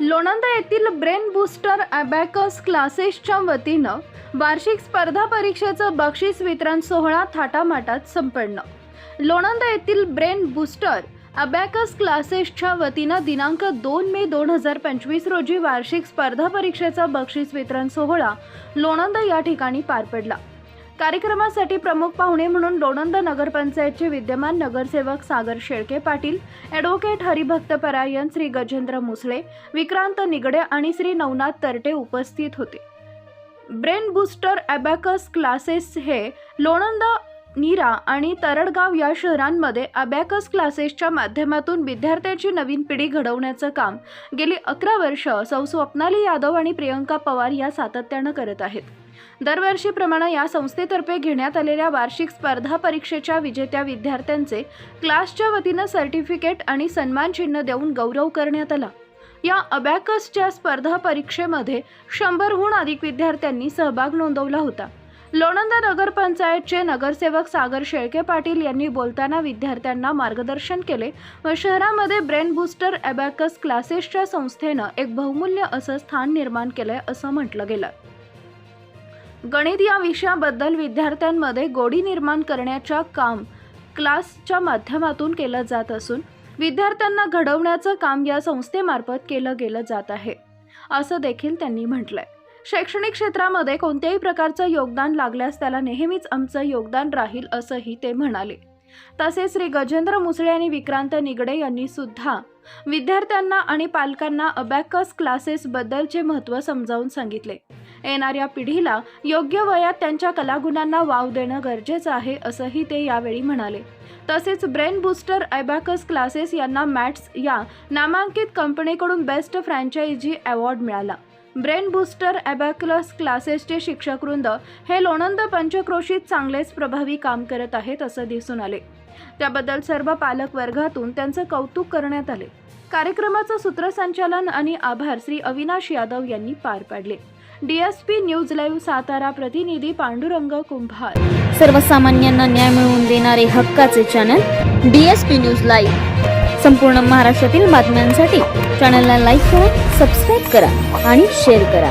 लोणंदा येथील brain booster abacus क्लासेसच्या वतीनं वार्षिक स्पर्धा परीक्षेचं बक्षीस वितरण सोहळा थाटामाटात संपन्न. लोणंदा येथील ब्रेन बूस्टर अबॅकस क्लासेसच्या वतीनं दिनांक दोन मे दोन हजार पंचवीस रोजी वार्षिक स्पर्धा परीक्षेचा बक्षीस वितरण सोहळा लोणंदा या ठिकाणी पार पडला. कार्यक्रमासाठी प्रमुख पाहुणे म्हणून लोणंद नगरपंचायतचे विद्यमान नगरसेवक सागर शेळके पाटील ॲडव्होकेट हरिभक्त परायण श्री गजेंद्र मुसळे विक्रांत निगडे आणि श्री नवनाथ तरटे उपस्थित होते. ब्रेन बूस्टर अबॅकस क्लासेस हे लोणंद नीरा आणि तरडगाव या शहरांमध्ये अबॅकस क्लासेसच्या माध्यमातून विद्यार्थ्यांची नवीन पिढी घडवण्याचं काम गेली अकरा वर्ष सौ स्वप्नाली यादव आणि प्रियंका पवार या सातत्यानं करत आहेत. दरवर्षीप्रमाणे या संस्थेतर्फे घेण्यात आलेल्या वार्षिक स्पर्धा परीक्षेच्या विजेत्या विद्यार्थ्यांचे क्लासच्या वतीनं सर्टिफिकेट आणि सन्मान चिन्ह देऊन गौरव करण्यात आला. या अबॅकसच्या स्पर्धा परीक्षेमध्ये शंभरहून अधिक विद्यार्थ्यांनी सहभाग नोंदवला होता. लोणंदा नगरपंचायतचे नगरसेवक सागर शेळके पाटील यांनी बोलताना विद्यार्थ्यांना मार्गदर्शन केले व शहरामध्ये ब्रेन बूस्टर अबॅकस क्लासेसच्या संस्थेनं एक बहुमूल्य असं स्थान निर्माण केलंय असं म्हटलं गेलं. गणित या विषयाबद्दल विद्यार्थ्यांमध्ये गोडी निर्माण करण्याच्या काम क्लासच्या माध्यमातून केलं जात असून विद्यार्थ्यांना घडवण्याचं काम या संस्थेमार्फत केलं गेलं जात आहे. असं देखील त्यांनी म्हटलंय. शैक्षणिक क्षेत्रामध्ये कोणत्याही प्रकारचं योगदान लागल्यास त्याला नेहमीच आमचं योगदान राहील असंही ते म्हणाले. तसेच श्री गजेंद्र मुसळे आणि विक्रांत निगडे यांनी सुद्धा विद्यार्थ्यांना आणि पालकांना अबॅकस क्लासेसबद्दलचे महत्त्व समजावून सांगितले. येणाऱ्या पिढीला योग्य वयात त्यांच्या कलागुणांना वाव देणं गरजेचं आहे असंही ते यावेळी म्हणाले. तसेच ब्रेन बूस्टर ॲबॅकस क्लासेस यांना मॅट्स या नामांकित कंपनीकडून बेस्ट फ्रँचायझी अवॉर्ड मिळाला. ब्रेन बूस्टर ॲबॅकलस क्लासेसचे शिक्षकवृंद हे लोणंद पंचक्रोशीत चांगलेच प्रभावी काम करत आहेत असं दिसून आले. त्याबद्दल सर्व पालक वर्गातून त्यांचं कौतुक करण्यात आले. कार्यक्रमाचं सूत्रसंचालन आणि आभार श्री अविनाश यादव यांनी पार पाडले. डीएसपी न्यूज लाईव्ह सातारा प्रतिनिधी पांडुरंग कुंभार. सर्वसामान्यांना न्याय मिळवून देणारे हक्काचे channel D S P news live. संपूर्ण महाराष्ट्रातील बातम्यांसाठी चॅनलला लाईक करा सबस्क्राईब करा आणि शेअर करा.